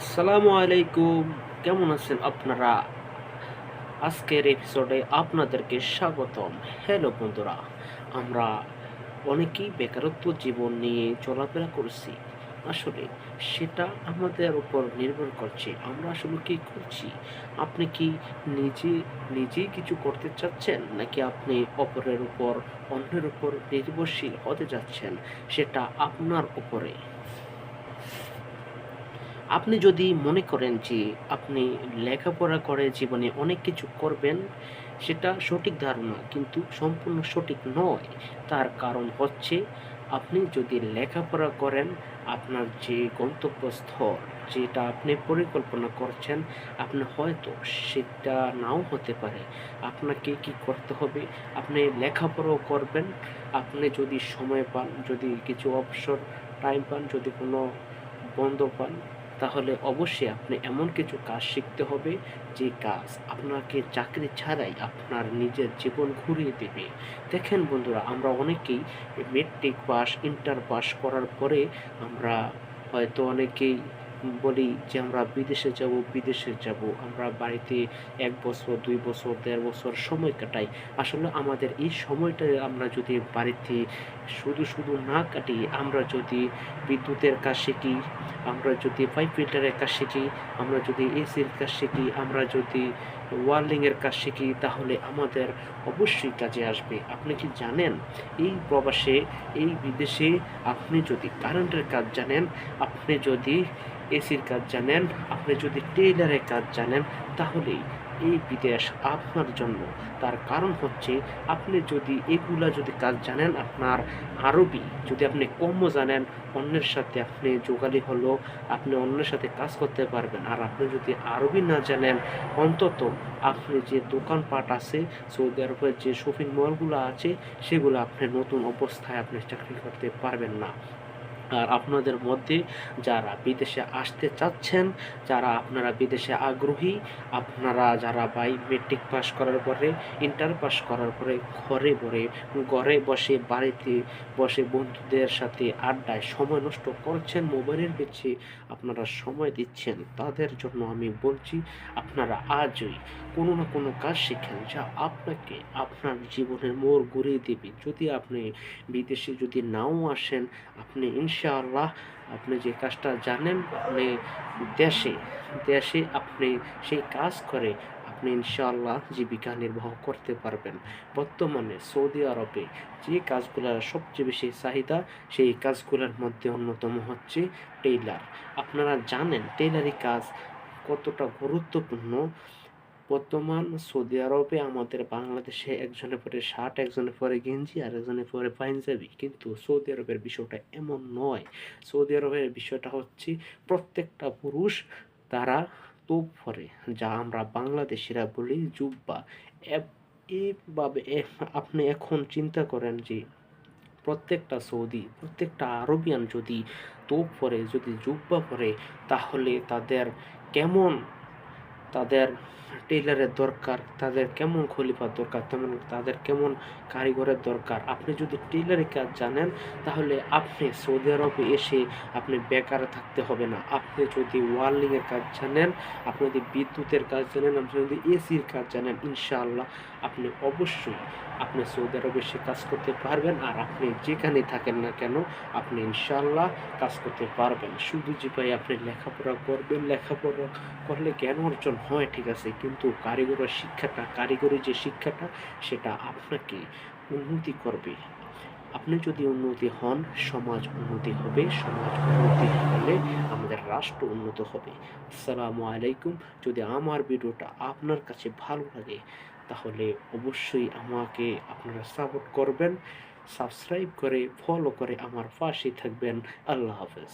আসসালামু আলাইকুম কেমন আছেন আপনারা? আজকের এপিসোডে আপনাদেরকে স্বাগতম। হ্যালো বন্ধুরা, আমরা অনেকেই বেকারত্ব জীবন নিয়ে চলাফেরা করছি। আসলে সেটা আমাদের উপর নির্ভর করছে। আমরা আসলে কি করছি? আপনি কি নিজে নিজেই কিছু করতে চাচ্ছেন? নাকি আপনি অপরের উপর, অন্যের উপর নির্ভরশীল হতে যাচ্ছেন সেটা আপনার উপরে। আপনি যদি মনে করেন যে আপনি লেখাপড়া করে জীবনে অনেক কিছু করবেন, সেটা সঠিক ধারণা কিন্তু সম্পূর্ণ সঠিক নয়। তার কারণ হচ্ছে আপনি যদি লেখাপড়া করেন, আপনার যে গন্তব্যস্থল যেটা আপনি পরিকল্পনা করছেন, আপনি হয়তো সেটা নাও হতে পারে। আপনাকে কি করতে হবে? আপনি লেখাপড়াও করবেন। আপনি যদি সময় পান, যদি কিছু অবসর টাইম পান, যদি কোনো বন্ধ পান তাহলে অবশ্যই আপনি এমন কিছু কাজ শিখতে হবে যে কাজ আপনাকে চাকরি ছাড়াই আপনার নিজের জীবন ঘুরিয়ে দেবে। দেখেন বন্ধুরা, আমরা অনেকেই মেট্রিক পাস ইন্টার পাস করার পরে আমরা হয়তো অনেকেই বলি যে আমরা বিদেশে যাব বিদেশে যাব। আমরা বাড়িতে এক বছর, দুই বছর, দেড় বছর সময় কাটাই। আসলে আমাদের এই সময়টা আমরা যদি বাড়িতে শুধু শুধু না কাটি, আমরা যদি বিদ্যুতের কাজ শিখি, আমরা যদি পাইপ ফিল্টারের কাজ শিখি, আমরা যদি এসির কাজ শিখি, আমরা যদি ওয়ার্লিংয়ের কাজ শিখি, তাহলে আমাদের অবশ্যই কাজে আসবে। আপনি কি জানেন? এই প্রবাসে, এই বিদেশে আপনি যদি কারেন্টের কাজ জানেন, আপনি যদি এসির কাজ জানেন, আপনি যদি টেইলারের কাজ জানেন, তাহলেই এই বিদেশ আপনার জন্য। তার কারণ হচ্ছে, আপনি যদি এগুলা যদি কাজ জানেন, আপনার আরবি যদি আপনি কমও জানেন, অন্যের সাথে আপনি যোগালি হলো, আপনি অন্যের সাথে কাজ করতে পারবেন। আর আপনি যদি আরবি না জানেন, অন্তত আপনি যে দোকানপাট আছে, সৌদি আরবের যে শপিং মলগুলো আছে, সেগুলো আপনি নতুন অবস্থায় আপনি চাকরি করতে পারবেন না। আর আপনাদের মধ্যে যারা বিদেশে আসতে চাচ্ছেন, যারা আপনারা বিদেশে আগ্রহী, আপনারা যারা বাই মেট্রিক পাস করার পরে ইন্টার পাস করার পরে ঘরে ঘরে ঘরে বসে, বাড়িতে বসে বন্ধুদের সাথে আড্ডায় সময় নষ্ট করছেন, মোবাইলের পিছিয়ে আপনারা সময় দিচ্ছেন, তাদের জন্য আমি বলছি, আপনারা আজই কোনো না কোনো কাজ শিখেন যা আপনাকে আপনার জীবনের মোড় ঘুরিয়ে দেবে। যদি আপনি বিদেশে যদি নাও আসেন, আপনি ইনশাআল্লাহ আপনি যে কাজটা জানেন, আপনি দেশে দেশে আপনি সেই কাজ করে আপনি ইনশাআল্লাহ জীবিকা নির্বাহ করতে পারবেন। বর্তমানে সৌদি আরবে যে কাজগুলোর সবচেয়ে বেশি চাহিদা, সেই কাজগুলোর মধ্যে অন্যতম হচ্ছে টেইলার। আপনারা জানেন টেইলারি কাজ কতটা গুরুত্বপূর্ণ। বর্তমান সৌদি আরবে আমাদের বাংলাদেশে একজনের পরে শার্ট একজনের পরে গেঞ্জি, আর একজনের পরে পাঞ্জাবি। কিন্তু সৌদি আরবের বিষয়টা এমন নয়। সৌদি আরবের বিষয়টা হচ্ছে প্রত্যেকটা পুরুষ তারা তোপ পরে। যা আমরা বাংলাদেশিরা বলি জুব্বা। এইভাবে আপনি এখন চিন্তা করেন যে প্রত্যেকটা সৌদি, প্রত্যেকটা আরবিয়ান যদি তোপ পরে, যদি জুব্বা পরে, তাহলে তাদের কেমন তাদের টেইলারের দরকার, তাদের কেমন খলিফার দরকার, তেমন তাদের কেমন কারিগরের দরকার। আপনি যদি টেইলারি কাজ জানেন, তাহলে আপনি সৌদি আরবে এসে আপনি বেকার থাকতে হবে না। আপনি যদি ওয়ার্লিংয়ের কাজ জানেন, আপনি যদি বিদ্যুতের কাজ জানেন, আপনি যদি এসির কাজ জানেন, ইনশাআল্লাহ আপনি অবশ্যই আপনি সৌদি আরবে এসে কাজ করতে পারবেন। আর আপনি যেখানে থাকেন না কেন, আপনি ইনশাআল্লাহ কাজ করতে পারবেন। শুধু যে ভাই আপনি লেখাপড়া করবেন, লেখাপড়া করলে জ্ঞান অর্জন হয়, ঠিক আছে, কিন্তু কারিগরের শিক্ষাটা, কারিগরি যে শিক্ষাটা, সেটা আপনাকে উন্নতি করবে। আপনি যদি উন্নতি হন, সমাজ উন্নতি হবে, সমাজ উন্নতি হলে আমাদের রাষ্ট্র উন্নত হবে। আসসালামু আলাইকুম। যদি আমার ভিডিওটা আপনার কাছে ভালো লাগে, তাহলে অবশ্যই আমাকে আপনারা সাপোর্ট করবেন, সাবস্ক্রাইব করে ফলো করে আমার পাশে থাকবেন। আল্লাহ হাফেজ।